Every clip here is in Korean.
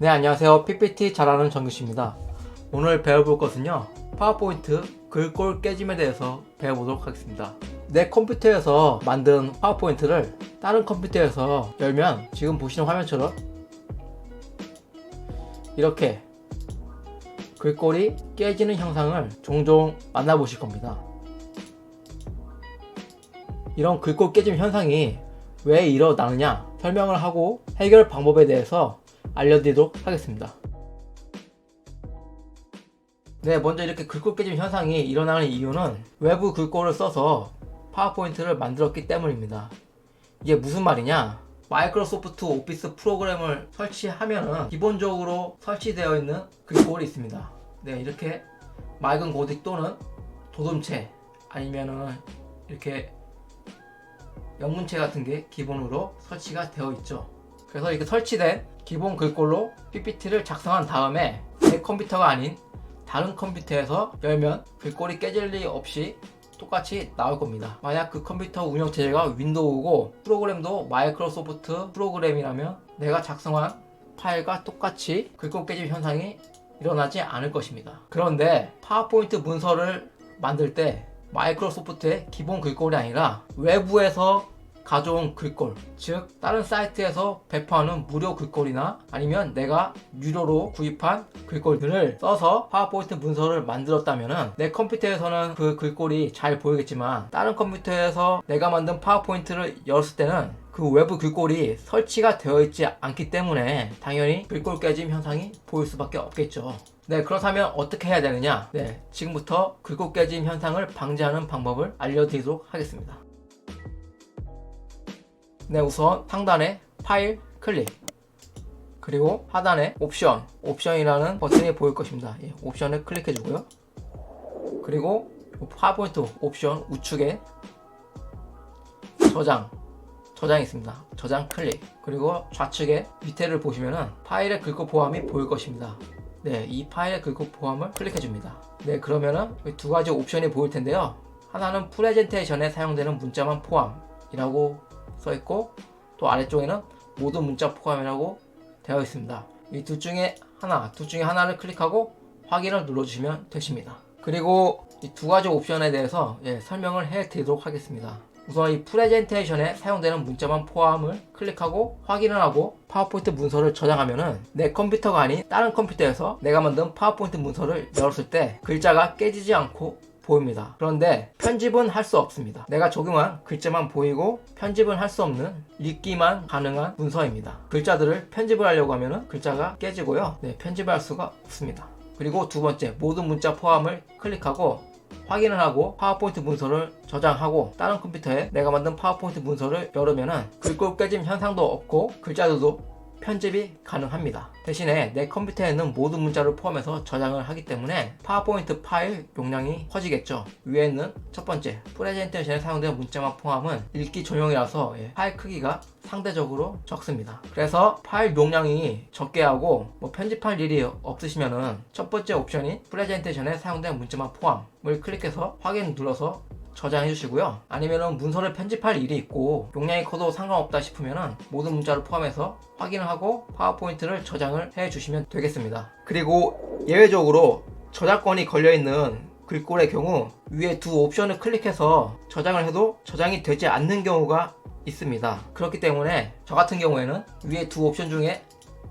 네 안녕하세요. PPT 잘하는 정규씨입니다. 오늘 배워볼 것은요 파워포인트 글꼴 깨짐에 대해서 배워보도록 하겠습니다. 내 컴퓨터에서 만든 파워포인트를 다른 컴퓨터에서 열면 지금 보시는 화면처럼 이렇게 글꼴이 깨지는 현상을 종종 만나보실 겁니다. 이런 글꼴 깨짐 현상이 왜 일어나느냐 설명을 하고 해결 방법에 대해서 알려드리도록 하겠습니다. 네, 먼저 이렇게 글꼴 깨짐 현상이 일어나는 이유는 외부 글꼴을 써서 파워포인트를 만들었기 때문입니다. 이게 무슨 말이냐? 마이크로소프트 오피스 프로그램을 설치하면은 기본적으로 설치되어 있는 글꼴이 있습니다. 네, 이렇게 맑은 고딕 또는 도둠체 아니면은 이렇게 영문체 같은 게 기본으로 설치가 되어 있죠. 그래서 이렇게 설치된 기본 글꼴로 PPT를 작성한 다음에 내 컴퓨터가 아닌 다른 컴퓨터에서 열면 글꼴이 깨질 리 없이 똑같이 나올 겁니다. 만약 그 컴퓨터 운영체제가 윈도우고 프로그램도 마이크로소프트 프로그램이라면 내가 작성한 파일과 똑같이 글꼴 깨짐 현상이 일어나지 않을 것입니다. 그런데 파워포인트 문서를 만들 때 마이크로소프트의 기본 글꼴이 아니라 외부에서 가져온 글꼴, 즉 다른 사이트에서 배포하는 무료 글꼴이나 아니면 내가 유료로 구입한 글꼴들을 써서 파워포인트 문서를 만들었다면 내 컴퓨터에서는 그 글꼴이 잘 보이겠지만 다른 컴퓨터에서 내가 만든 파워포인트를 열었을 때는 그 외부 글꼴이 설치가 되어 있지 않기 때문에 당연히 글꼴 깨짐 현상이 보일 수밖에 없겠죠. 네, 그렇다면 어떻게 해야 되느냐? 네, 지금부터 글꼴 깨짐 현상을 방지하는 방법을 알려드리도록 하겠습니다. 네, 우선 상단에 파일 클릭. 그리고 하단에 옵션, 옵션이라는 버튼이 보일 것입니다. 예, 옵션을 클릭해 주고요. 그리고 파워포인트 옵션 우측에 저장, 저장이 있습니다. 저장 클릭. 그리고 좌측에 밑에를 보시면은 파일의 글꼴 포함이 보일 것입니다. 네, 이 파일의 글꼴 포함을 클릭해 줍니다. 네, 그러면은 이두 가지 옵션이 보일 텐데요. 하나는 프레젠테이션에 사용되는 문자만 포함이라고 써 있고 또 아래쪽에는 모든 문자 포함이라고 되어 있습니다. 이 둘 중에 하나, 둘 중에 하나를 클릭하고 확인을 눌러주시면 되십니다. 그리고 이 두 가지 옵션에 대해서 예, 설명을 해 드리도록 하겠습니다. 우선 이 프레젠테이션에 사용되는 문자만 포함을 클릭하고 확인을 하고 파워포인트 문서를 저장하면은 내 컴퓨터가 아닌 다른 컴퓨터에서 내가 만든 파워포인트 문서를 열었을 때 글자가 깨지지 않고 보입니다. 그런데 편집은 할 수 없습니다. 내가 적용한 글자만 보이고 편집은 할 수 없는 읽기만 가능한 문서입니다. 글자들을 편집을 하려고 하면 글자가 깨지고요. 네, 편집을 할 수가 없습니다. 그리고 두 번째, 모든 문자 포함을 클릭하고 확인을 하고 파워포인트 문서를 저장하고 다른 컴퓨터에 내가 만든 파워포인트 문서를 열으면은 글꼴 깨짐 현상도 없고 글자들도 편집이 가능합니다. 대신에 내 컴퓨터에 있는 모든 문자를 포함해서 저장을 하기 때문에 파워포인트 파일 용량이 커지겠죠. 위에 있는 첫 번째 프레젠테이션에 사용되는 문자만 포함은 읽기 전용이라서 예, 파일 크기가 상대적으로 적습니다. 그래서 파일 용량이 적게 하고 뭐 편집할 일이 없으시면은 첫 번째 옵션인 프레젠테이션에 사용되는 문자만 포함을 클릭해서 확인 눌러서 저장해 주시고요. 아니면은 문서를 편집할 일이 있고 용량이 커도 상관없다 싶으면은 모든 문자를 포함해서 확인을 하고 파워포인트를 저장을 해 주시면 되겠습니다. 그리고 예외적으로 저작권이 걸려 있는 글꼴의 경우 위에 두 옵션을 클릭해서 저장을 해도 저장이 되지 않는 경우가 있습니다. 그렇기 때문에 저 같은 경우에는 위에 두 옵션 중에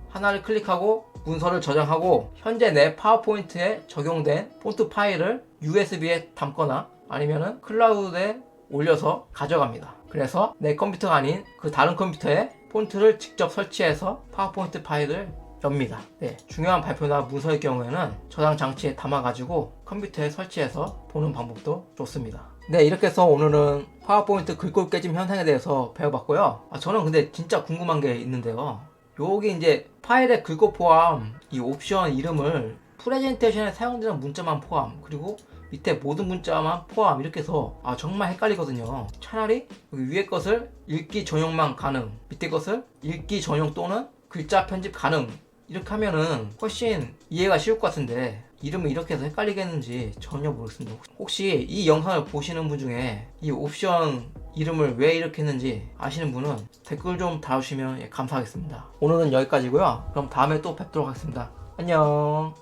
하나를 클릭하고 문서를 저장하고 현재 내 파워포인트에 적용된 폰트 파일을 USB에 담거나 아니면은 클라우드에 올려서 가져갑니다. 그래서 내 컴퓨터가 아닌 그 다른 컴퓨터에 폰트를 직접 설치해서 파워포인트 파일을 엽니다. 네, 중요한 발표나 문서의 경우에는 저장 장치에 담아가지고 컴퓨터에 설치해서 보는 방법도 좋습니다. 네, 이렇게 해서 오늘은 파워포인트 글꼴 깨짐 현상에 대해서 배워봤고요. 아, 저는 근데 진짜 궁금한 게 있는데요. 여기 이제 파일의 글꼴 포함 이 옵션 이름을 프레젠테이션에 사용되는 문자만 포함 그리고 밑에 모든 문자만 포함 이렇게 해서 아 정말 헷갈리거든요 차라리 여기 위에 것을 읽기 전용만 가능 밑에 것을 읽기 전용 또는 글자 편집 가능 이렇게 하면은 훨씬 이해가 쉬울 것 같은데 이름을 이렇게 해서 헷갈리겠는지 전혀 모르겠습니다. 혹시 이 영상을 보시는 분 중에 이 옵션 이름을 왜 이렇게 했는지 아시는 분은 댓글 좀 달아주시면 예, 감사하겠습니다. 오늘은 여기까지고요. 그럼 다음에 또 뵙도록 하겠습니다. 안녕.